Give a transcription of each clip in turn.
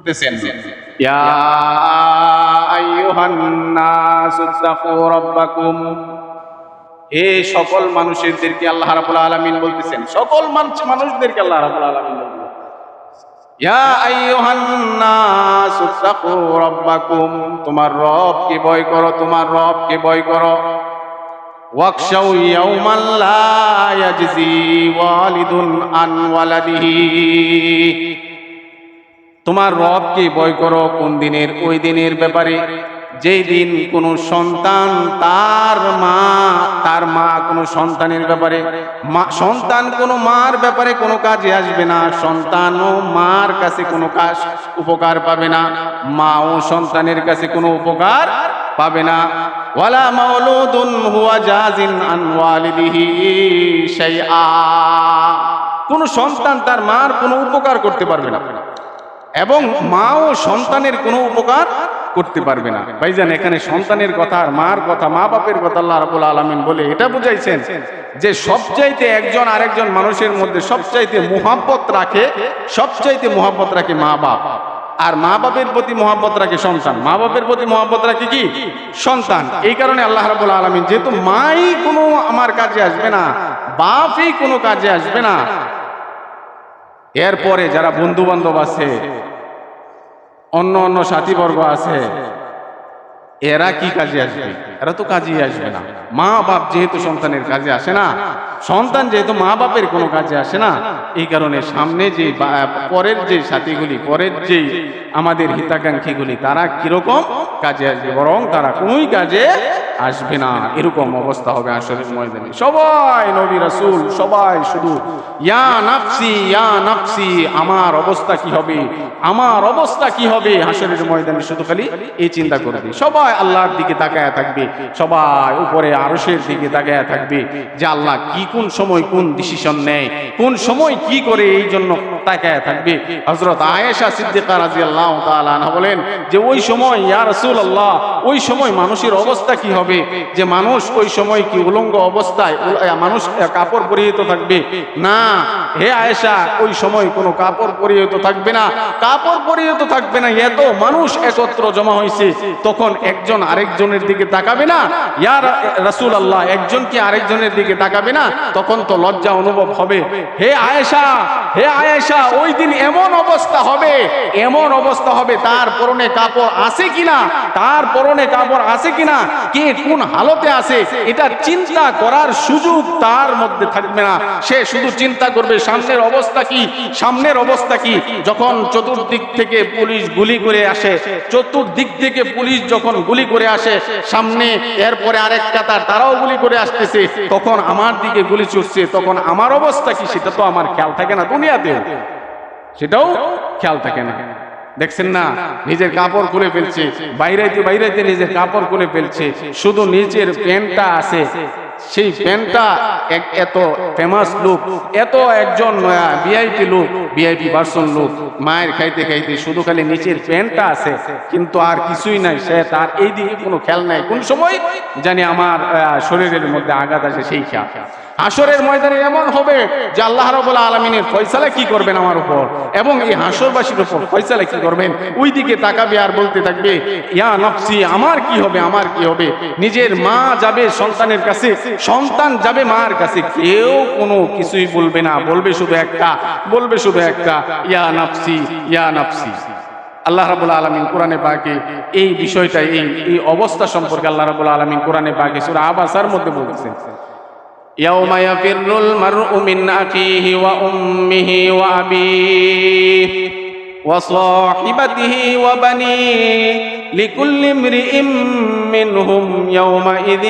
বলতেছেন ইয়া আইয়ুহান নাস ইত্তাকু রাব্বাকুম। হে সকল মানুষদেরকে আল্লাহ রাব্বুল আলামিন বলতেছেন সকল মানুষ মানুষদেরকে আল্লাহ রাব্বুল আলামিন ইয়া আইয়ুহান নাস রাব্বাকুম তোমার রবকে ভয় করো তোমার রবকে ভয় করো। ওয়াকশাউ ইয়াউমান লা ইয়াজজি ওয়ালিদুন আন ওয়ালাদিহি। তোমার রবকে বয় করো কোন দিনের? ওই দিনের ব্যাপারে যেই দিন কোনো সন্তান তার মা তার মা কোনো সন্তানের ব্যাপারে, মা, সন্তান কোনো মার ব্যাপারে কোনো কাজে আসবে না। সন্তান ও মার কাছে কোনো কাজ উপকার পাবে না। মা ও সন্তানের কাছে কোনো উপকার পাবে না। ওয়ালা মাউলুদুন হুয়া জাজিন আন ওয়ালিদিহি শাইআ। কোনো সন্তান তার মার কোনো উপকার করতে পারবে না। এবং মা ও সন্তানের কোনো উপকার করতে পারবে না। ভাইজান, এখানে সন্তানের কথা আর মার কথা, মা বাপের কথা আল্লাহ রাবুল আলমিন বলে এটা বুঝাইছেন যে সবচাইতে একজন আরেকজন মানুষের মধ্যে সবচাইতে মোহাব্বত রাখে, সবচাইতে মোহাব্বত রাখে মা বাপ। আর মা বাপের প্রতি মোহাব্বত রাখে সন্তান। মা বাপের প্রতি মোহাব্বত রাখে কি? সন্তান। এই কারণে আল্লাহ রাবুল আলমিন, যেহেতু মাই কোনো আমার কাজে আসবে না, বাপই কোনো কাজে আসবে না এরপরে যারা বন্ধু বান্ধব আছে, অন্য অন্য সাথীবর্গ আছে, এরা কি কাজে আসবে? এরা তো কাজেই আসবে না। মা বাপ যেহেতু সন্তানের কাজে আসে না, সন্তান যেহেতু মা বাপের কোনো কাজে আসে না, এই কারণে সামনে যে পরের যে সাথীগুলি, পরের যে আমাদের হিতাকাঙ্ক্ষীগুলি, তারা কীরকম কাজে আসবে? বরং তারা কোনোই কাজে আসবে না। এরকম অবস্থা হবে আসলে ময়দানে। সবাই নবী রাসুল, সবাই শুধু, ইয়া নাফসি ইয়া নাফসি, আমার অবস্থা কি হবে? আমার অবস্থা কি হবে? হাসরের ময়দানে শুধু খালি এই চিন্তা করবে। সবাই আল্লাহর দিকে তাকায় থাকবে। সবাই উপরে আরশের দিকে তাকায় থাকবে যে আল্লাহ কি কোন সময় কোন ডিসিশন নেয়, কোন সময় কি করে এই জন্য তাকায় থাকবে। হযরত আয়েশা সিদ্দিকা তাআলা আনহা বলেন যে, ওই সময়, ইয়া রাসূলুল্লাহ, ওই সময় মানুষের অবস্থা কি হবে? যে মানুষ ওই সময় কি উলঙ্গ অবস্থায় মানুষ কাপড় পরিহিত থাকবে? না। হে আয়েশা, ওই সময় কোনো কাপড় পরিহিত থাকবে না। কাপড় পরিহিত থাকবে না, এত মানুষ একত্র জমা হয়েছে তখন একজন আরেকজনের দিকে তাকাবে না? ইয়ার রাসূল আল্লাহ একজন কি আরেকজনের দিকে তাকাবে না? তখন তো লজ্জা অনুভব হবে। হে আয়েশা হে আয়েশা, ওই দিন এমন অবস্থা হবে, এমন অবস্থা হবে, তার পরনে কাপড় আছে কিনা? তার পরনে কাপড় আছে কিনা? কে কোন হালতে আছে এটা চিন্তা করার সুযোগ তার মধ্যে থাকবে না। সে শুধু চিন্তা করবে, সামনের অবস্থা কি? সামনের অবস্থা কি? যখন চতুর্দিক থেকে পুলিশ গুলি করে আসে, চতুর্দিক থেকে পুলিশ যখন গুলি করে আসে, সামনে এরপরে আরেক কাতার, তারাও গুলি করে আসতেছে। তখন আমার দিকে গুলি ছুটছে, তখন আমার অবস্থা কি? সেটা তো আমার খেয়াল থাকে না দুনিয়াতেও। সেটাও খেয়াল থাকে না। দেখছেন না? নিজের কাপড় খুলে ফেলছে। বাইরেতে বাইরেতে নিজের কাপড় খুলে ফেলছে। শুধু নিচের প্যান্টটা আছে। সেই প্যান্টটা এক এত ফেমাস লোক এত একজন ভিআইপি লোক ভিআইপি ভার্সন লোক মায়ের খাইতে খাইতে শুধু খালি নিচের প্যান্টটা আছে। কিন্তু আর কিছুই নাই। সে তার এই দিকে কোনো খেয়াল নাই। কোন সময়? জানি আমার শরীরের মধ্যে আঘাত আসে সেই খেয়াল। হাসরের ময়দানে এমন হবে যে আল্লাহ রাব্বুল আলামিনের ফয়সালা কি করবেন আমার উপর? এবং এই হাসরবাসীর উপর ফয়সালা কি করবেন? ওই দিকে তাকাবে আর বলতে থাকবে, ইয়া নফসি, আমার কি হবে, আমার কি হবে? নিজের মা যাবে সন্তানের কাছে, সন্তান যাবে মার কাছে। কেউ কোনো কিছুই বলবে না। বলবে শুধু একটা, বলবে শুধু একটা, ইয়া নফসি ইয়া নফসি। আল্লাহ রাবুল আলমিন কোরআনে পাকে এই বিষয়টা এই এই অবস্থা সম্পর্কে আল্লাহ রাবুল আলমিন কোরআনে পাকে সুরা আবাসার মধ্যে বলতেছেন يوم يفر المرء من أخيه وأمه وأبيه وصاحبته وبنيه لكل امرئ منهم يومئذ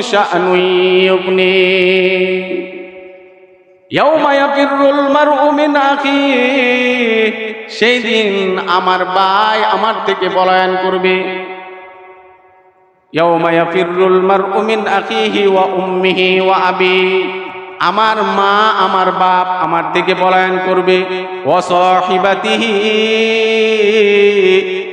شأن يغنيه يوم يفر المرء من أخيه সেই দিন আমার ভাই আমার থেকে পলায়ন করবে আমার মা, আমার বাপ আমার থেকে পলায়ন করবে। ওয়া সাহিবাতিহি।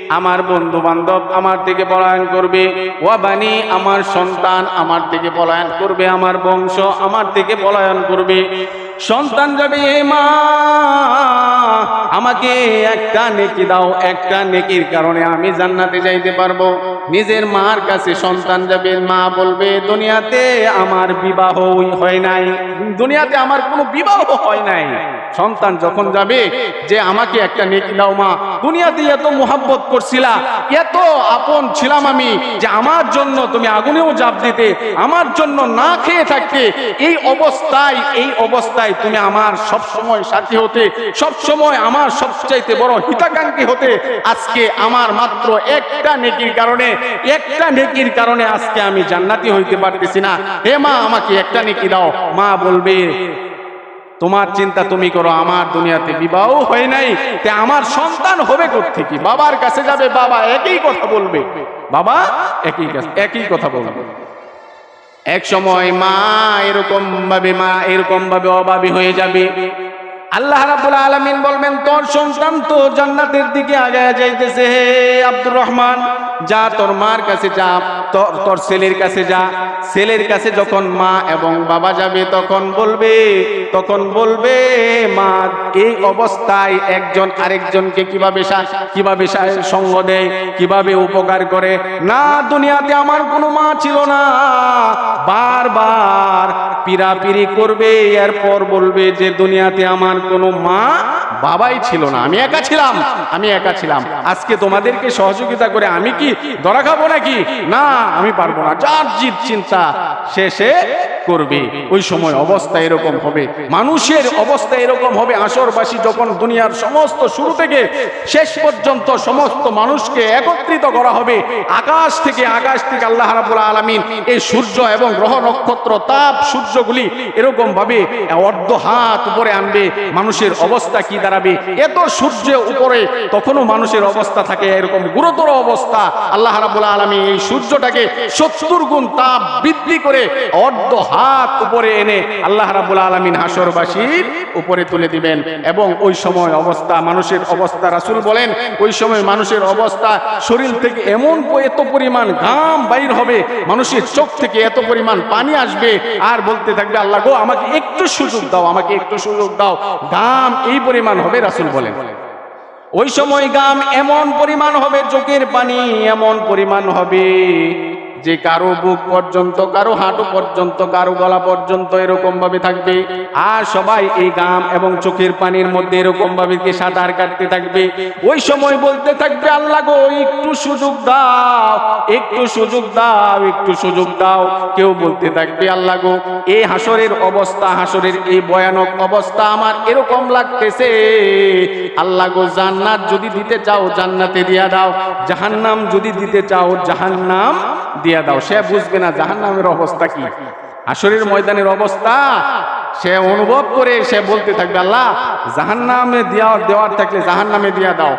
আমার বন্ধু বান্ধব আমার থেকে পলায়ন করবে। ওয়া বানি, আমার সন্তান আমার থেকে পলায়ন করবে। আমার বংশ আমার থেকে পলায়ন করবে। সন্তান যাবে, "এ মা, আমাকে একটা নেকি দাও, একটা নেকির কারণে আমি জান্নাতে যাইতে পারব। নিজের মার কাছে সন্তান যাবে, মা বলবে, দুনিয়াতে আমার বিবাহ হয় নাই। দুনিয়াতে আমার কোনো বিবাহ হয় নাই। সন্তান যখন যাবে, যে আমাকে একটা নেকি দাও, মা। দুনিয়াতে এত মোহাব্বত করছিলা, এত আপন ছিলাম আমি যে আমার জন্য তুমি আগুনেও জাপ দিতে, আমার জন্য না খেয়ে থাকতে, এই অবস্থায় এই অবস্থায় তুমি আমার সব সময় সাথী হতে সব সময় আমার সবচাইতে বড় হিতাকাঙ্ক্ষী হতে, আজকে আমার মাত্র একটা নেকির কারণে একটা নেকির কারণে আজকে আমি জান্নাতি হইতে পারতেছি না। হে মা, আমাকে একটা নেকি দাও। মা বলবে, তোমার চিন্তা তুমি করো, আমার দুনিয়াতে বিবাহ হয় নাই, তে আমার সন্তান হবে কোথেকে বাবার কাছে যাবে, বাবা একই কথা বলবে। বাবা একই কাছে, একই কথা বলবে। এক সময় মা এরকম ভাবে মা এরকম ভাবে অভাবী হয়ে যাবে। আল্লাহ রাব্বুল আলামিন বলবেন, তোর সন্তান তো জান্নাতের দিকে আগায় যাইতেছে, হে আব্দুর রহমান। যা তোর মার কাছে যা, তোর ছেলের কাছে যা। ছেলের কাছে যখন মা এবং বাবা যাবে, তখন বলবে তখন বলবে, মা, এই অবস্থায় একজন আরেকজনকে কীভাবে কীভাবে সঙ্গ দেয়, কীভাবে উপকার করে? না, দুনিয়াতে আমার কোনো মা ছিল না। বারবার পিরাপিরি করবে, এরপর বলবে যে, দুনিয়াতে আমার কোনো মা বাবাই ছিল না। আমি একা ছিলাম, আমি একা ছিলাম। আজকে তোমাদেরকে সহযোগিতা করে আমি কি ধরা খাব নাকি? না, আমি পারব না। যার জিত চিন্তা শেষে করবে, ওই সময় অবস্থা এরকম হবে। মানুষের অবস্থা এরকম হবে, আসরবাসী যখন দুনিয়ার সমস্ত শুরু থেকে শেষ পর্যন্ত সমস্ত মানুষকে একত্রিত করা হবে, আকাশ থেকে আকাশ থেকে আল্লাহ রাব্বুল আলামিন এই সূর্য এবং গ্রহ নক্ষত্র, তাপ সূর্যগুলি এরকম ভাবে অর্ধ হাত উপরে আনবে, মানুষের অবস্থা কি দাঁড়াবে? এত সূর্য উপরে তখনও মানুষের অবস্থা থাকে এরকম গুরুতর অবস্থা। আল্লাহ রাব্বুল আলামিন এই সূর্যটাকে সত্তর গুণ তাপ বৃদ্ধি করে অর্ধ হাত উপরে এনে আল্লাহ রাব্বুল আলামিন হাসরবাসীর উপরে তুলে দিবেন। এবং ওই সময় অবস্থা, মানুষের অবস্থা, রাসূল বলেন, ওই সময় মানুষের অবস্থা, শরীর থেকে এমন এত পরিমাণ ঘাম বাইর হবে, মানুষের চোখ থেকে এত পরিমাণ পানি আসবে, আর বলতে থাকবে, আল্লাহ গো, আমাকে একটু সুযোগ দাও, আমাকে একটু সুযোগ দাও, ঘাম এই পরিমাণ হবে, রাসূল বলেন। ওই সময় গাম এমন পরিমাণ হবে, চোখের পানি এমন পরিমাণ হবে যে কারও বুক পর্যন্ত, কারও হাঁটু পর্যন্ত, কারও গলা পর্যন্ত এরকম ভাবে থাকবে। আর সবাই এই গাম এবং চোখের পানির মধ্যে এরকম ভাবে কে সাঁতার কাটতে থাকবে? ওই সময় বলতে থাকবে, আল্লাহ গো, একটু সুযোগ দাও, একটু সুযোগ দাও, একটু সুযোগ দাও। কেউ বলতে থাকবে, আল্লাহ গো, এই হাসরের অবস্থা, হাসরের এই ভয়ানক অবস্থা আমার এরকম লাগতেছে। আল্লাহ গো, জান্নাত যদি দিতে চাও, জান্নাতে দিয়া দাও। জাহান্নাম যদি দিতে চাও, জাহান্নাম দিয়া দাও। সে বুঝবে না জাহান নামের অবস্থা কি। আসরের ময়দানের অবস্থা। সে অনুভব করে সে বলতে থাকবে, আল্লাহ, জাহান্নামে দেওয়ার দেওয়ার থাকলে জাহান নামে দিয়া দাও।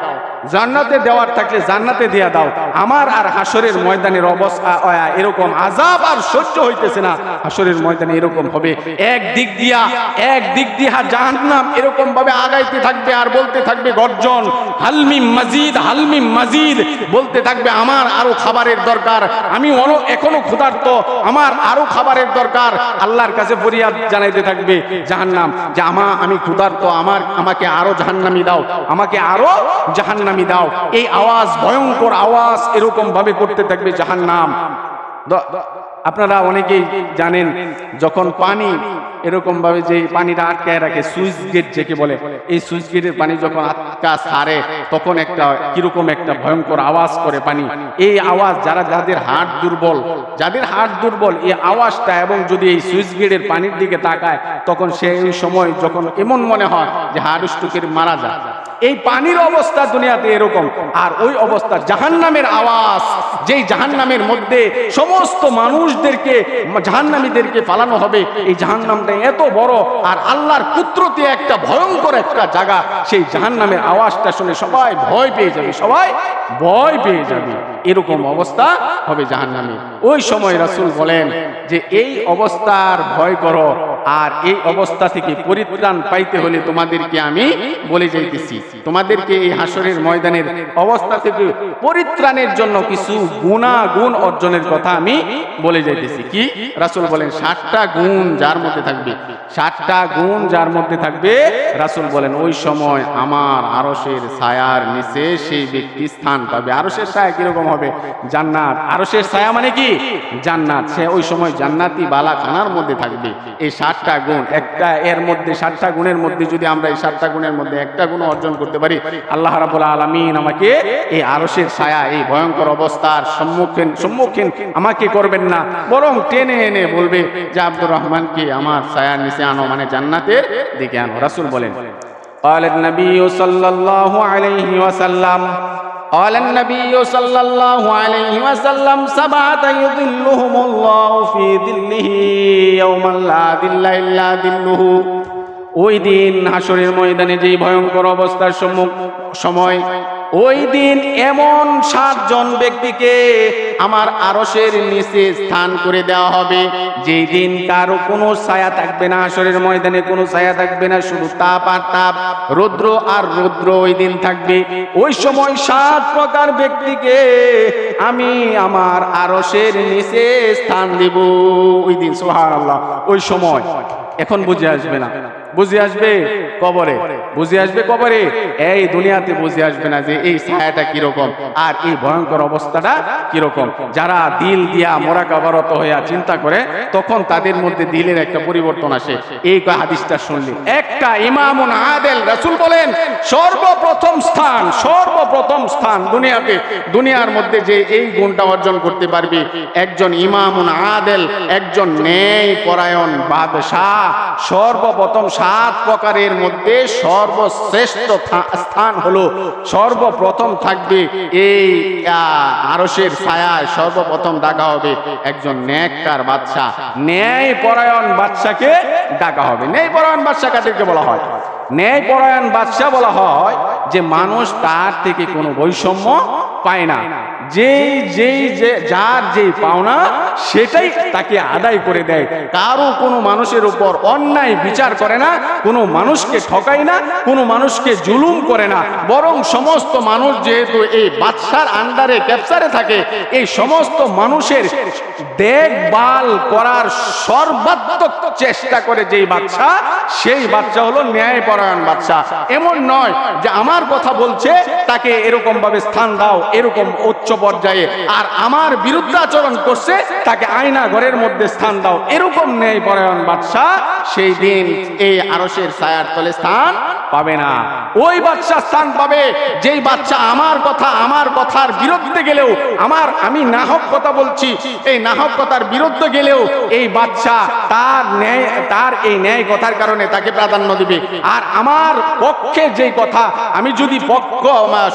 জান্নাতে দেওয়ার থাকলে জান্নাতে দিয়া দাও। আমার আর হাসরের ময়দানের অবস্থা এরকম আজাব আর সহ্য হইতেছে না। হাসরের ময়দানে এরকম হবে। এক দিক দিয়া, এক দিক দিয়া জাহান্নাম এরকম ভাবে আগাইতে থাকবে আর বলতে থাকবে গর্জন হালমি মাজিদ হালমি মাজিদ। বলতে থাকবে, আমার আরও খাবারের দরকার। আমি এখনও ক্ষুধার্ত। আমার আরও খাবারের দরকার। আল্লাহর কাছে ফরিয়াদ জানাইতে থাকবে, জাহান্নাম, যে আমা, আমি ক্ষুধার্ত। আমার, আমাকে আরও জাহান্নামি দাও। আমাকে আরও জাহান্নামি দাও। এই আওয়াজ, ভয়ঙ্কর আওয়াজ এরকম ভাবে করতে থাকবে জাহান্নাম। আপনারা অনেকেই জানেন, যখন পানি এরকম ভাবে যে পানিটা আটকায় রাখে, সুইচ গেট যেকে বলে, এই সুইচ গেটের পানি যখন আটকা ছাড়ে তখন একটা কীরকম একটা ভয়ঙ্কর আওয়াজ করে পানি। এই আওয়াজ যারা, যাদের হাট দুর্বল, যাদের হাট দুর্বল, এই আওয়াজটা এবং যদি এই সুইচ গেটের পানির দিকে তাকায়, তখন সেই সময় যখন এমন মনে হয় যে হার্ট স্টুকের মারা যায়। এই পানির অবস্থা দুনিয়াতে এরকম। আর ওই অবস্থা জাহান্নামের আওয়াজ, যেই জাহান্নামের মধ্যে সমস্ত মানুষদেরকে, জাহান্নামীদেরকে পালানো হবে, এই জাহান্নামটা এত বড়, আর আল্লাহর পুত্রতে একটা ভয়ঙ্কর একটা জায়গা, সেই জাহান্নামের আওয়াজটা শুনে সবাই ভয় পেয়ে যাবে, সবাই ভয় পেয়ে যাবে। এরকম অবস্থা হবে জাহান্নামে। ওই সময় রাসূল বলেন যে, এই অবস্থার ভয় করো, আর এই অবস্থা থেকে পরিত্রাণ পাইতে হলে তোমাদেরকে আমি বলে যাইতেছি। তোমাদেরকে এই হাসরের ময়দানের অবস্থা থেকে পরিত্রাণের জন্য কিছু গুণাগুণ অর্জনের কথা আমি বলে যাইতেছি। কি? রাসূল বলেন ষাটটা গুণ যার মধ্যে থাকবে। ষাটটা গুণ যার মধ্যে থাকবে, রাসূল বলেন, ওই সময় আমার আরশের ছায়ার নিচে সেই ব্যক্তি স্থান পাবে। আরশের ছায়া কীরকম হবে? জান্নাত। আরশের ছায়া মানে কি? জান্নাত। সে ওই সময় জান্নাতি বালা খানার মধ্যে থাকবে। এই ষাটটা গুণ, একটা এর মধ্যে ষাটটা গুণের মধ্যে যদি আমরা এই ষাটটা গুণের মধ্যে একটা গুণ অর্জন করতে পারি আল্লাহ রাবুল আলমিন আমাকে এই আরশের ছায়া এই ভয়ঙ্কর অবস্থার সম্মুখীন সম্মুখীন আমাকে করবেন না বরং টেনে এনে বলবে যে আব্দুর রহমানকে আমার ছায়ার নিচে আনো মানে জান্নাতের দিকে আনো রাসূল বলেন قال النبي صلى الله عليه وسلم قال النبي صلى الله عليه وسلم سبعة يظلهم الله في ظله يوم لا ظل إلا ظله ওই দিন হাসরের ময়দানে যেই ভয়ঙ্কর অবস্থার সম্মুখ সময়, ওই দিন এমন সাতজন ব্যক্তিকে আমার আরশের নিচে স্থান করে দেওয়া হবে। যেই দিন কারও কোনো ছায়া থাকবে না আসরের ময়দানে কোনো ছায়া থাকবে না, শুধু তাপ আর তাপ, রৌদ্র আর রৌদ্র ওই দিন থাকবে। ওই সময় সাত প্রকার ব্যক্তিকে আমি আমার আরশের নিচে স্থান দেব। ওই দিন সোহার আল্লাহ ওই সময়। এখন বুঝে আসবে না। বুঝে আসবে কবরে? বুঝে আসবে কবরে? এই দুনিয়াতে বুঝে আসবে না যে এই ছায়াটা কীরকম আর এই ভয়ঙ্কর অবস্থাটা কীরকম। যারা দিল দিয়া হইয়া চিন্তা করে, তখন তাদের মধ্যে দিলের একটা পরিবর্তন আসে। এই হাদিসটা শুনলে। একটা ইমামুন আদেল বলেন, সর্বপ্রথম স্থান সর্বপ্রথম স্থান দুনিয়াতে। দুনিয়ার মধ্যে যে এই গুণটা অর্জন করতে পারবে, একজন ইমামুন আদেল, একজন ন্যায় পরায়ণ বাদশাহ, সর্বপ্রথম সাত প্রকারের মধ্যে সর্বশ্রেষ্ঠ স্থান হলো সর্বপ্রথম থাকবে এই আহ, আরশের ছায়ায় সর্বপ্রথম ডাকা হবে একজন ন্যাককার বাদশাহ। ন্যায় পরায়ণ বাদশাকে ডাকা হবে। ন্যায় পরায়ণ বাদশাহ কাদেরকে বলা হয়? ন্যায় পরায়ণ বাদশাহ বলা হয় যে মানুষ তার থেকে কোনো বৈষম্য পায় না। যেই যেই, যে, যার যেই পাওনা, সেটাই তাকে আদায় করে দেয়। কারও কোনো মানুষের উপর অন্যায় বিচার করে না, কোনো মানুষকে ঠকায় না, কোনো মানুষকে জুলুম করে না। বরং সমস্ত মানুষ যেহেতু এই বাদশার আন্ডারে ক্যাপচারে থাকে, এই সমস্ত মানুষের দেখভাল করার সর্বাত্মক চেষ্টা করে যেই বাচ্চা, সেই বাচ্চা হলো ন্যায়পরায়ণ বাচ্চা। এমন নয় যে আমার কথা বলছে, তাকে এরকম ভাবে স্থান দাও, এরকম উচ্চ পর্যায়ে। আর আমার বিরুদ্ধে আচরণ করছে, তাকে আয়না ঘরের মধ্যে স্থান দাও। এরকম ন্যায়পরায়ণ বাচ্চা সেই দিন এই আরসের ছায়ার তলে স্থান পাবে না। ওই বাচ্চা স্থান পাবে, যেই বাচ্চা আমার কথা, আমার কথার বিরুদ্ধে গেলেও আমার, আমি নাহক কথা বলছি। এই নাহক কথার বিরুদ্ধে গেলেও এই বাচ্চা তার ন্যায়, তার এই ন্যায় কথার কারণে তাকে প্রাধান্য দিবে। আর আমার পক্ষে যেই কথা, আমি যদি পক্ষ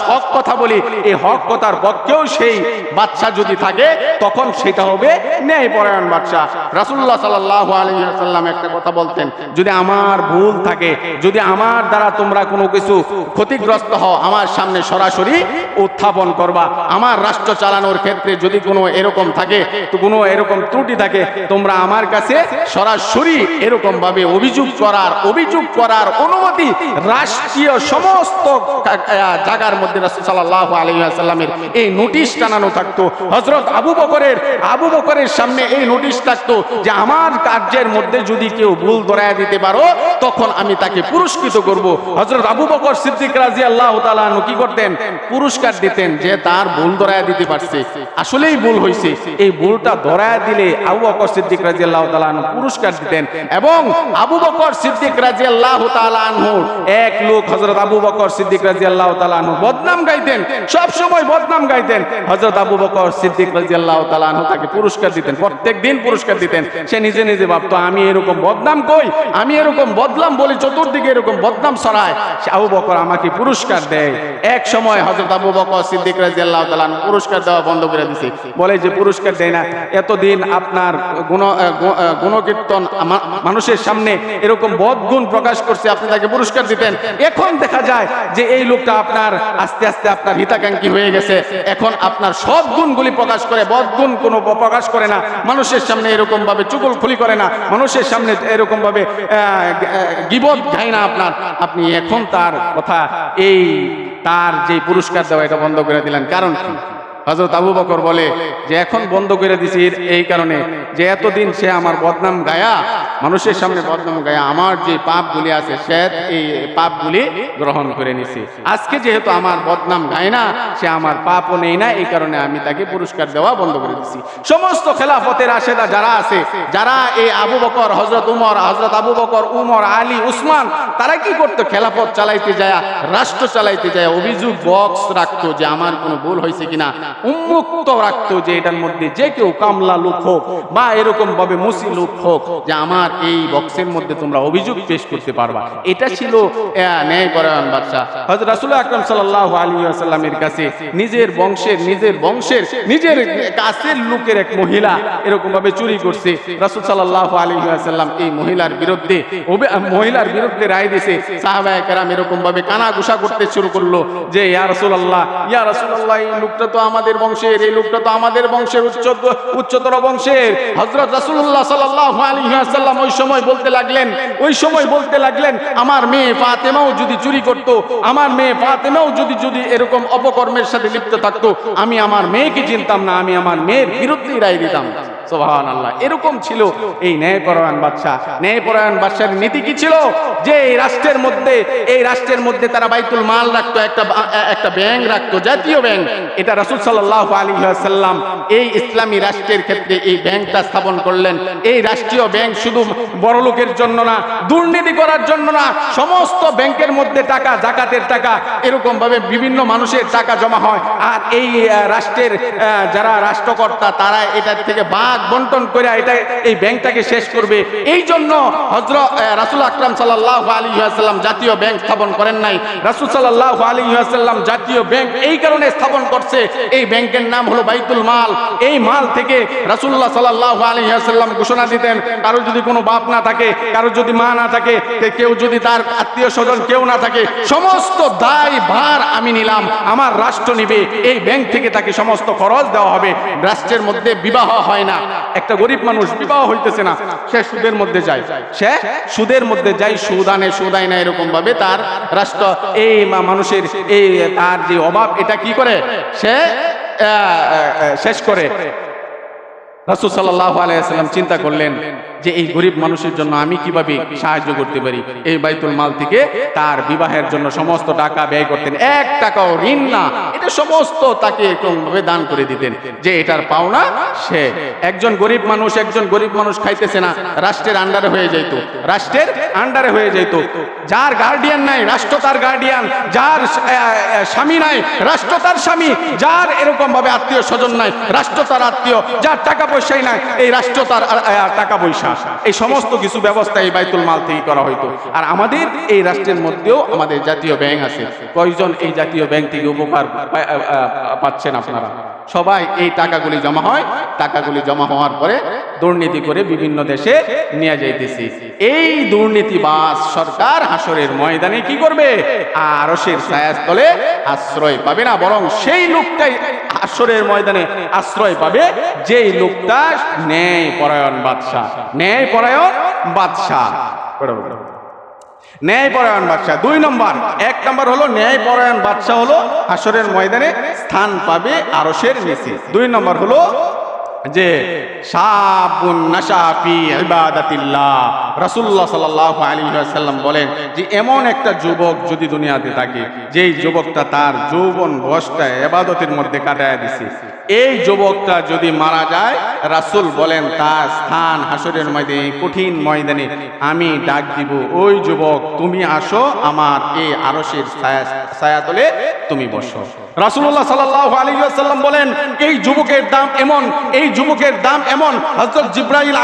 হক কথা বলি, এই হক কথার পক্ষেও সেই বাচ্চা যদি থাকে, তখন সেটা হবে ন্যায় পরায়ণ বাচ্চা রাসুল্লাহ সাল্লাহ আলহিহাল্লাম একটা কথা বলতেন, যদি আমার ভুল থাকে, যদি আমার দ্বারা তোমরা কোনো কিছু ক্ষতিগ্রস্ত হও, আমার সামনে সরাসরি উত্থাপন করবা। আমার রাষ্ট্র চালানোর ক্ষেত্রে যদি কোনো এরকম থাকে, তো কোনো এরকম ত্রুটি থাকে, তোমরা আমার কাছে সরাসরি এরকম ভাবে অভিযোগ করার অভিযোগ করার অনুমতি রাষ্ট্রীয় সমস্ত জায়গার মধ্যে সাল্লাল্লাহু এই নোটিশ টানানো থাকতো। হযরত আবু বকরের আবু বকরের সামনে এই নোটিশ থাকতো যে, আমার কার্যের মধ্যে যদি কেউ ভুল ধরায় দিতে পারো, তখন আমি তাকে পুরস্কৃত করব। হযরত আবু বকর সিদ্দিক রাদিয়াল্লাহু তাআলা আনহু কি করতেন? পুরস্কার দিতেন যে, তার ভুল ধরায় দিতে পারছে। আসলেই ভুল হয়েছে এই ভুলটা দিলে আবু বকর সিদ্দিক পুরস্কার দিতেন এবং আবু বকর সিদ্দিক এক লোক হযরত আবু বকর সিদ্দিক বদনাম গাইতেন বদনাম গাইতেন। হযরত আবু বকর সিদ্দিক তাকে পুরস্কার দিতেন, প্রত্যেক দিন পুরস্কার দিতেন। সে নিজে নিজে ভাবতো, আমি এরকম বদনাম কই? আমি এরকম বদনাম বলি, চতুর্দিকে এরকম বদনাম ছড়ায়। সে আবু বকর আমাকে পুরস্কার দেয়। এক সময় হযরত আবু বকর সিদ্দিক তাআলা আনহু পুরস্কার দেওয়া বন্ধ করে দিছে। বলে যে পুরস্কার দেয় না এতদিন আপনার গুণ গুণকীর্তন মানুষের সামনে এরকম বদগুণ প্রকাশ করছে, আপনি তাকে পুরস্কার দিতেন। এখন দেখা যায় যে এই লোকটা আপনার আস্তে আস্তে আপনার হিতাকাঙ্ক্ষী হয়ে গেছে। এখন আপনার সব গুণগুলি প্রকাশ করে, বদগুণ কোনো প্রকাশ করে না। মানুষের সামনে এরকম ভাবে চুগল খুলি করে না। মানুষের সামনে এরকম ভাবে গিবত খায় না আপনার। আপনি এখন তার কথা, এই তার যে পুরস্কার দেওয়া, এটা বন্ধ করে দিলেন। কারণ হজরত আবু বকর বলে যে এখন বন্ধ করে দিছি এই কারণে যে এতদিন সে আমার বদনাম গায়া, মানুষের সামনে বদনাম গায়া, আমার যে পাপগুলি আছে সে এই পাপগুলি গ্রহণ করে নিছে। আজকে যেহেতু আমার বদনাম গায় না, সে আমার পাপও নেই না, এই কারণে আমি তাকে পুরস্কার দেওয়া বন্ধ করে দিছি। সমস্ত খেলাফতের আশেদা যারা আছে, যারা এই আবু বকর হজরত উমর হজরত আবু বকর, উমর, আলী, উসমান, তারা কি করতো? খেলাফত চালাইতে যায়, রাষ্ট্র চালাইতে যায়, অভিযোগ বক্স রাখতো যে আমার কোনো ভুল হয়েছে কিনা। উন্মুক্ত রাখতো যে এটার মধ্যে যে কেউ কামলা লোক হোক বা এরকম ভাবে মুসি লোক হোক যে আমার এই বক্সের মধ্যে তোমরা অভিযোগ পেশ করতে পারবা। এটা ছিল ন্যায়পরায়ণ বাদশাহ হযরত রাসূল আকরাম সাল্লাল্লাহু আলাইহি ওয়াসাল্লামের কাছে নিজের বংশের নিজের বংশের, নিজের কাছের লোকের এক মহিলা এরকম ভাবে চুরি করছে। রাসূল সাল্লাল্লাহু আলাইহি ওয়াসাল্লাম এই মহিলার বিরুদ্ধে মহিলার বিরুদ্ধে রায় দিয়েছে এরকম ভাবে কানা ঘুষা করতে শুরু করল যে, ইয়া রাসূলুল্লাহ, ইয়া এই লোকটা তো আমাদের বংশের, এই লোকটা তো আমাদের বংশের উচ্চ উচ্চতর বংশের। হজরত রাসুল্লাহ সাল্লাহ আলাইহি ওয়াসাল্লাম ওই সময় বলতে লাগলেন, ওই সময় বলতে লাগলেন, আমার মেয়ে ফাতেমাও যদি চুরি করত, আমার মেয়ে ফাতেমাও যদি যদি এরকম অপকর্মের সাথে লিপ্ত থাকতো, আমি আমার মেয়েকে চিনতাম না, আমি আমার মেয়ের বিরুদ্ধেই রায় দিতাম। সোহান আল্লাহ এরকম ছিল এই ন্যায়পরায়ণ বাদশাহ ন্যায়পরায়ণ বাদশার নীতি কি ছিল? যে এই রাষ্ট্রের মধ্যে, এই রাষ্ট্রের মধ্যে তারা বাইতুল মাল রাখতো, একটা একটা ব্যাংক রাখতো, জাতীয় ব্যাংক। এটা রাসূল সাল্লাল্লাহু আলাইহি ওয়াসাল্লাম এই ইসলামী রাষ্ট্রের ক্ষেত্রে এই ব্যাংকটা স্থাপন করলেন। এই রাষ্ট্রীয় ব্যাংক শুধু বড় লোকের জন্য না, দুর্নীতি করার জন্য না, সমস্ত ব্যাংকের মধ্যে টাকা, জাকাতের টাকা এরকম ভাবে বিভিন্ন মানুষের টাকা জমা হয়। আর এই রাষ্ট্রের যারা রাষ্ট্রকর্তা, তারা এটার থেকে ভাগ বন্টন করে এটা এই ব্যাংকটাকে শেষ করবে। এই জন্য হজরত রাসুল আকরাম সাল্লাহ আলী আসাল্লাম জাতীয় ব্যাংক স্থাপন করেন নাই। রাসুল সাল্লাহ আলী আসাল্লাম জাতীয় ব্যাংক এই কারণে স্থাপন করছে। এই ব্যাংকের নাম হলো বাইতুল মাল। এই মাল থেকে রাসুল্লাহ সাল্লাহ আলী আসাল্লাম ঘোষণা দিতেন, কারও যদি কোনো বাপ না থাকে, কারও যদি মা না থাকে কেউ যদি তার আত্মীয় স্বজন কেউ না থাকে, সমস্ত দায় ভার আমি নিলাম, আমার রাষ্ট্র নিবে, এই ব্যাংক থেকে তাকে সমস্ত খরচ দেওয়া হবে। রাষ্ট্রের মধ্যে বিবাহ হয় না। একটা গরিব মানুষ বিবাহ হইতেছে না সে সুদের মধ্যে যায়। সে সুদের মধ্যে যায় সুদ আনে সুদ আয় না এরকম ভাবে তার রাষ্ট্র। এই মানুষের এই তার যে অভাব এটা কি করে? সে শেষ করে। রাসুল আলাইসাল্লাম চিন্তা করলেন যে এই গরিব মানুষের জন্য আমি কীভাবে সাহায্য করতে পারি? এই বাইতুল মাল থেকে তার বিবাহের জন্য সমস্ত টাকা ব্যয় করতেন। এক টাকাও ঋণ না। এটা সমস্ত তাকে এরকমভাবে দান করে দিতেন। যে এটার পাওনা সে। একজন গরিব মানুষ একজন গরিব মানুষ খাইতেছে না, রাষ্ট্রের আন্ডারে হয়ে যেত রাষ্ট্রের আন্ডারে হয়ে যেত যার গার্ডিয়ান নাই, রাষ্ট্র তার গার্ডিয়ান যার স্বামী নাই, রাষ্ট্র তার স্বামী। যার এরকম ভাবে আত্মীয় স্বজন নাই, রাষ্ট্র তার আত্মীয়। যার টাকা পয়সাই নাই এই রাষ্ট্র তার টাকা পয়সা। এই সমস্ত কিছু ব্যবস্থা এই বাইতুল মাল থেকে করা হইতো। আর আমাদের এই রাষ্ট্রের মধ্যেও আমাদের জাতীয় ব্যাংক আছে। কয়জন এই জাতীয় ব্যাংক থেকে উপকার পাচ্ছেন আপনারা? সবাই এই টাকাগুলি জমা হয়, টাকাগুলি জমা হওয়ার পরে দুর্নীতি করে বিভিন্ন দেশে নিয়ে যাইতেছি। এই দুর্নীতিবাস সরকার হাসরের ময়দানে কি করবে? আরশের ছায়াস্থলে আশ্রয় পাবে না, বরং সেই লোকটাই হাসরের ময়দানে আশ্রয় পাবে, যেই লোকটা ন্যায় পরায়ণ বাদশাহ। ন্যায় পরায়ণ বাদশাহ। ন্যায়পরায়ণ বাদশাহ। দুই নম্বর, এক নম্বর হলো ন্যায়পরায়ণ বাদশাহ হলো হাসরের ময়দানে স্থান পাবে আরশের নিচে। দুই নম্বর হলো যে সাল্লাল্লাহু আলাইহি ওয়াসাল্লাম বলেন যে এমন একটা যুবক যদি দুনিয়াতে থাকে, যেই যুবকটা তার যৌবন বয়সটা ইবাদতের মধ্যে কাটায় দিছে। এই যুবকটা যদি মারা যায়, রাসূল বলেন তার স্থান হাসরের ময়দানে, কঠিন ময়দানে, আমি ডাক দিব, ওই যুবক, তুমি আসো, আমার এই আরশের ছায়া ছায়াতলে তুমি বসো। রাসূলুল্লাহ সাল্লাল্লাহু আলাইহি ওয়াসাল্লাম বলেন, এই যুবকের দাম এমন, এই যুবকের দাম এমন।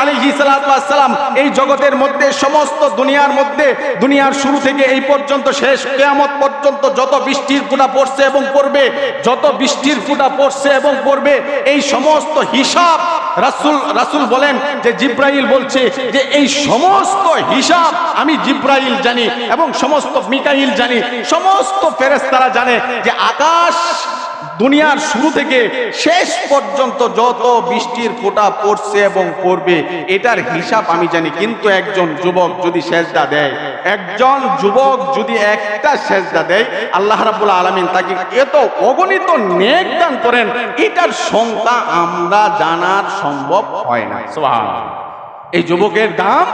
আলাইহিস সালাতু ওয়াস সালাম এই জগতের মধ্যে, সমস্ত দুনিয়ার মধ্যে, দুনিয়ার শুরু থেকে এই পর্যন্ত শেষ কিয়ামত পর্যন্ত যত বৃষ্টির ফুটা পড়ছে এবং পড়বে, যত বৃষ্টির ফুটা পড়ছে এবং পড়বে, এই সমস্ত হিসাব রাসূল, রাসুল বলেন যে জিব্রাইল বলছে যে এই সমস্ত হিসাব আমি জিব্রাইল জানি এবং সমস্ত মিকাইল জানি। সমস্ত ফেরেশতারা জানে যে আকাশ দুনিয়ার শুরু থেকে শেষ পর্যন্ত যত বৃষ্টির ফোঁটা পড়ছে এবং পড়বে, এটার হিসাব আমি জানি। কিন্তু একজন যুবক যদি সেজদা দেয়, একজন যুবক যদি একটা সেজদা দেয়, আল্লাহ রাব্বুল আলামিন তাকে এত অগণিত নেক দান করেন, এটার সংখ্যা আমরা জানার সম্ভব হয় না। এই যুবকের দাম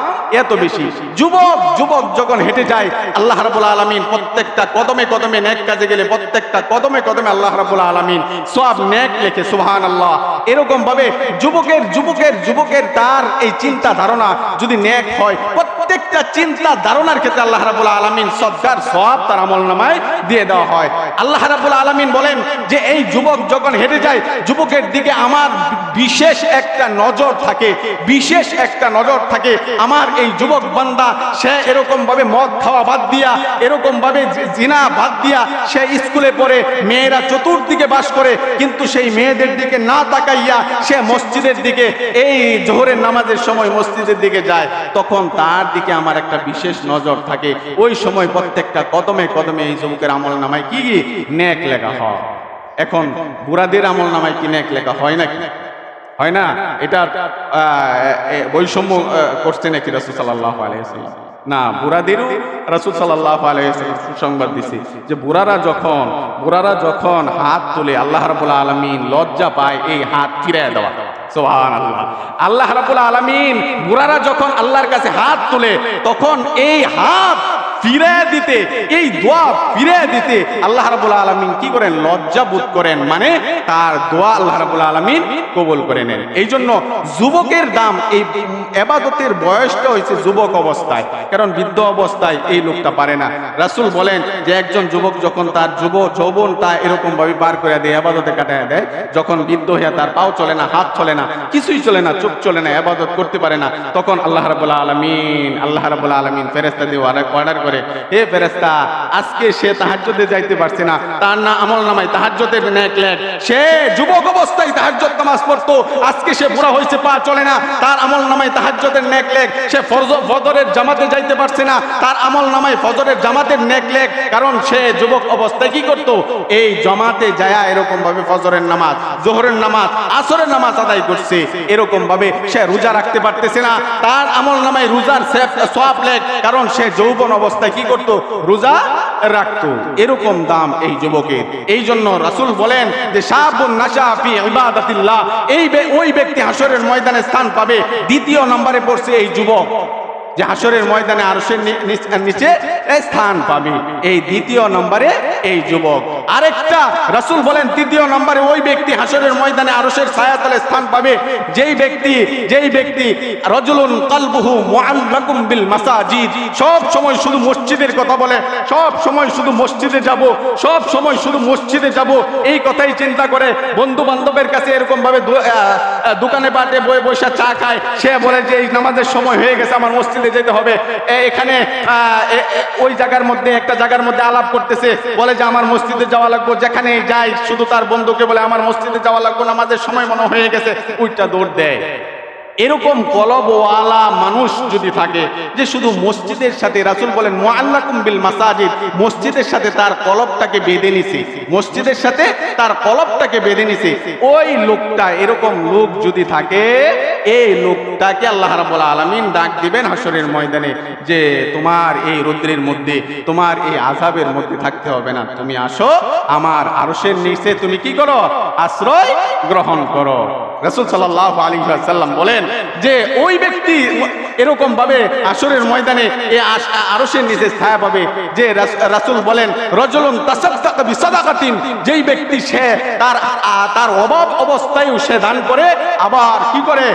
এত বেশি। যুবক যুবক যখন হেঁটে যায়, আল্লাহ রাবুল আলমিন প্রত্যেকটা কদমে কদমে নেক কাজে গেলে প্রত্যেকটা কদমে কদমে আল্লাহ রাবুল আলমিন সব নেক লেখে সুহান আল্লাহ এরকম ভাবে যুবকের যুবকের যুবকের তার এই চিন্তা ধারণা যদি নেক হয়, প্রত্যেকটা চিন্তা ধারণার ক্ষেত্রে আল্লাহ রাবুল আলমিন সবকার সব তার আমল নামায় দিয়ে দেওয়া হয়। আল্লাহ রাবুল আলমিন বলেন যে, এই যুবক যখন হেঁটে যায়, যুবকের দিকে আমার বিশেষ একটা নজর থাকে, বিশেষ একটা নজর থাকে, আমার এই যুবক বান্দা, সে এরকম ভাবে মদ খাওয়া বাদ দিয়া এরকম ভাবে জিনা বাদ দিয়া, সে স্কুলে পড়ে, মেয়েরা চতুর্দিকে বাস করে, কিন্তু সেই মেয়েদের দিকে না তাকাইয়া সে মসজিদের দিকে, এই জোহরের নামাজের সময় মসজিদের দিকে যায়, তখন তার দিকে আমার একটা বিশেষ নজর থাকে। ওই সময় প্রত্যেকটা কদমে কদমে এই যুবকের আমল নামায় কি কি? নেক লেখা হয়। এখন বুড়াদের আমল নামায় কি নেক লেখা হয় নাকি? হয় না? এটা বৈষম্য করছে নাকি রসুল সাল্লাহ আলাইসাল্লাম না, বুড়াদেরও রসুল সাল্লাহ আলাইসাল্লাম সুসংবাদ দিছে যে বুড়ারা যখন বুড়ারা যখন হাত তুলে আল্লাহ রাবুল আলমিন লজ্জা পায়, এই হাত ফিরে দেওয়া। আল্লাহ আল্লাহ রাবুল আলমিন বুড়ারা যখন আল্লাহর কাছে হাত তুলে, তখন এই হাত ফিরে দিতে, এই দোয়া ফিরে দিতে আল্লাহ রাবুল আলমিন কি করেন? লজ্জা বোধ করেন। মানে তার দোয়া আল্লাহ রাবুল আলমিন কবুল করে নেন। এই জন্য যুবকের দাম, এই এবাদতের বয়সটা হয়েছে যুবক অবস্থায়। কারণ বৃদ্ধ অবস্থায় এই লোকটা পারে না। রাসুল বলেন যে, একজন যুবক যখন তার যুব যৌবনটা এরকম ভাবে বার করে দেয় আবাদতে কাটায় দেয়, যখন বৃদ্ধ হয়ে তার পাও চলে না, হাত চলে না, কিছুই চলে না, চোখ চলে না আবাদত করতে পারে না, তখন আল্লাহ রাবুল্লাহ আলমিন, আল্লাহ রাবুল্লাহ আলমিন ফেরেস্তা দিয়ে অর্ডার করে হে ফেরেস্তা আজকে সে তাহাজ্জুদে যাইতে পারছে না। তার না আমল নামায় তাহাজ্জুদের নেকলেট। সে যুবক অবস্থায় তাহাজ্জুদ নামাজ পড়তো। আজকে সে বুড়া হয়েছে পা চলে না। তার আমল নামায় তাহাজ্জুদের নেক লেখ সে ফজরের জামাতে যাইতে পারছে না। তার আমল নামায় ফজরের জামাতের নেক লেখ কারণ সে যুবক অবস্থায় কি করত? এই জমাতে যায় এরকম ভাবে ফজরের নামাজ, জোহরের নামাজ, আসরের নামাজ আদায় করছে। এরকম ভাবে সে রোজা রাখতে পারতেছে না। তার আমল নামায় রোজার সব লেখ কারণ সে যৌবন অবস্থায় কি করত? রোজা রাখত। এরকম দাম এই যুবকের। এই জন্য রাসুল বলেন যে ইবাদাতিল্লাহ। এই ওই ব্যক্তি হাসরের ময়দানে স্থান পাবে। দ্বিতীয় নম্বরে পড়ছে এই যুবক। যে হাসরের ময়দানে আরশের নিচে স্থান পাবে। এই দ্বিতীয় নম্বরে এই যুবক। আরেকটা, রাসূল বলেন, তৃতীয় নম্বরে ওই ব্যক্তি হাসরের ময়দানে আরশের ছায়াতলে স্থান পাবে। যেই ব্যক্তি যেই ব্যক্তি, রজুলুন কলবুহু মুআল্লাকুম বিল মাসাজিদ। সব সময় শুধু মসজিদের কথা বলে, সব সময় শুধু মসজিদে যাব, সব সময় শুধু মসজিদে যাব। এই কথাই চিন্তা করে বন্ধু বান্ধবের কাছে এরকম ভাবে দোকানে বাটে বয়ে বসে চা খায়। সে বলে যে, এই নামাজের সময় হয়ে গেছে, আমার মসজিদে যেতে হবে। এখানে ওই জায়গার মধ্যে, একটা জায়গার মধ্যে আলাপ করতেছে। বলে যে, আমার মসজিদে যাওয়া লাগবো। যেখানে যাই, শুধু তার বন্ধুকে বলে, আমার মসজিদে যাওয়া লাগবে নামাজের সময় মনে হয়ে গেছে। ওইটা দৌড় দেয়। এরকম কলবওয়ালা মানুষ যদি থাকে, যে শুধু মসজিদের সাথে, রাসূল বলেন, মুআল্লাকুম বিল মাসাজিদ মসজিদের সাথে তার কলবটাকে বেঁধে নিছে। মসজিদের সাথে তার কলবটাকে বেঁধে নিছে। ওই লোকটা, এরকম লোক যদি থাকে, এই লোকটাকে আল্লাহ রাব্বুল আলামিন ডাক দিবেন হাসরের ময়দানে, যে তোমার এই রৌদ্রের মধ্যে, তোমার এই আজাবের মধ্যে থাকতে হবে না। তুমি আসো, আমার আরসের নিচে তুমি কি করো? আশ্রয় গ্রহণ করো। রাসূল সাল্লাহ আলাইহি সাল্লাম বলেন যে ওই ব্যক্তি এরকম ভাবে আসরের ময়দানে এ আরশের নিচে ছায়া পাবে যে রাস- রাসূল বলেন, রজুলুন তাসাদ্দাকা বিসাদাকাতিন যেই ব্যক্তি সে তার তার অভাব অবস্থায় সে দান করে, আবার কি করে?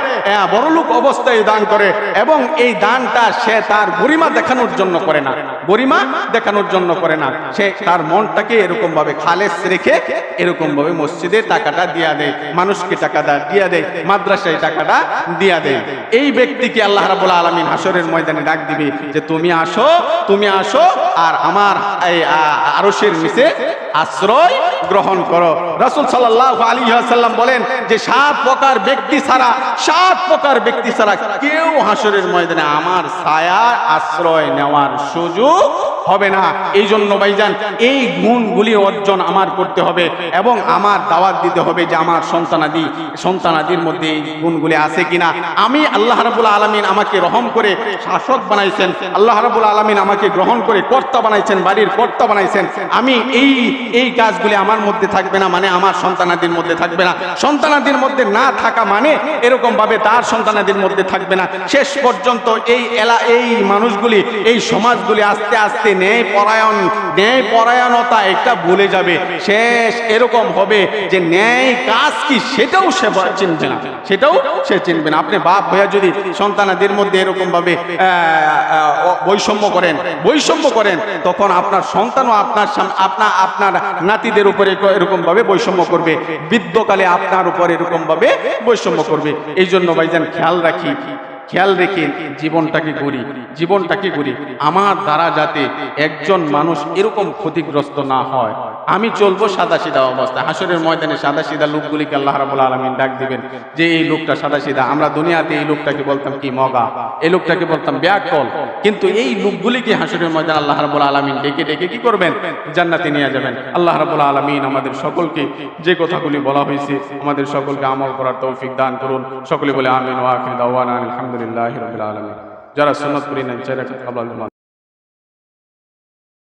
বড়লোক অবস্থায় দান করে এবং এই দানটা সে তার গরিমা দেখানোর জন্য করে না। গরিমা দেখানোর জন্য করে না। সে তার মনটাকে এরকম ভাবে খালেস রেখে এরকম ভাবে মসজিদে টাকাটা দিয়া দেয়, মানুষকে টাকাটা দিয়া দেয়, মাদ্রাসায় টাকাটা দিয়া দেয়। এই ব্যক্তিকে আল্লাহ রাবুল আলমিন হাসরের ময়দানে ডাক দিবে যে, তুমি আসো তুমি আসো, আর আমার এই আরসের মিশে আশ্রয় গ্রহণ করো। রাসূল সাল্লাল্লাহু আলাইহি ওয়াসাল্লাম বলেন যে সাত প্রকার ব্যক্তি ছাড়া, সাত প্রকার ব্যক্তি ছাড়া কেউ হাসরের ময়দানে আমার ছায়া আশ্রয় নেওয়ার সুযোগ হবে না। এই জন্য ভাইজান, এই গুণগুলি অর্জন আমার করতে হবে এবং আমার দাওয়াত দিতে হবে যে আমার সন্তানাদি, সন্তানাদির মধ্যে এই গুণগুলি আছে কিনা। আমি আল্লাহ রাবুল আলমিন আমাকে রহম করে শাসক বানাইছেন, আল্লাহ রাবুল আলমিন আমাকে গ্রহণ করে কর্তা বানাইছেন, বাড়ির কর্তা বানাইছেন। আমি এই এই কাজগুলি আমার মধ্যে থাকবে না মানে আমার সন্তানাদির মধ্যে থাকবে না। সন্তানাদির মধ্যে না থাকা মানে এরকম ভাবে তার সন্তানাদির মধ্যে থাকবে না। শেষ পর্যন্ত এই এলা, এই মানুষগুলি, এই সমাজগুলি আস্তে আস্তে ন্যায় পরায়ণ, ন্যায় পরায়ণতা একটা ভুলে যাবে। শেষ এরকম হবে যে ন্যায় কাজ কি সেটাও সে চিনবে না। সেটাও সে চিনবে না। আপনি বাপ হইয়া যদি সন্তানাদের মধ্যে এরকম ভাবে বৈষম্য করেন বৈষম্য করেন, তখন আপনার সন্তানও আপনার সাম- আপনার আপনার নাতিদের উপরে এরকম ভাবে বৈষম্য করবে। বৃদ্ধকালে আপনার উপর এরকম ভাবে বৈষম্য করবে। এই জন্য ভাইজান খেয়াল রাখি। খেয়াল রেখে জীবনটাকে করি জীবনটাকে করি আমার দ্বারা যাতে একজন মানুষ এরকম ক্ষতিগ্রস্ত না হয়। আমি চলবো সাদা সিধা অবস্থা হাসরের ময়দানে সাদা সিধা লোকগুলিকে আল্লাহ রাবুল আলমিন ডাক দিবেন যে, এই লোকটা সাদা সিধা আমরা দুনিয়াতে এই লোকটাকে বলতাম কি, মগা। এই লোকটাকে বলতাম ব্যাকল। কিন্তু এই লোকগুলিকে হাসরের ময়দান আল্লাহ রাবুল আলমিন ডেকে ডেকে কি করবেন? জান্নাতে নিয়ে যাবেন। আল্লাহ রাবুল আলমিন আমাদের সকলকে যে কথাগুলি বলা হয়েছে, আমাদের সকলকে আমল করার তৌফিক দান করুন। সকলে বলে আমিন ওয়াকিল দাওয়ানা আলহামদুলিল্লাহ রবিল আলমী যারা সুন্নত করি নেন চাইলে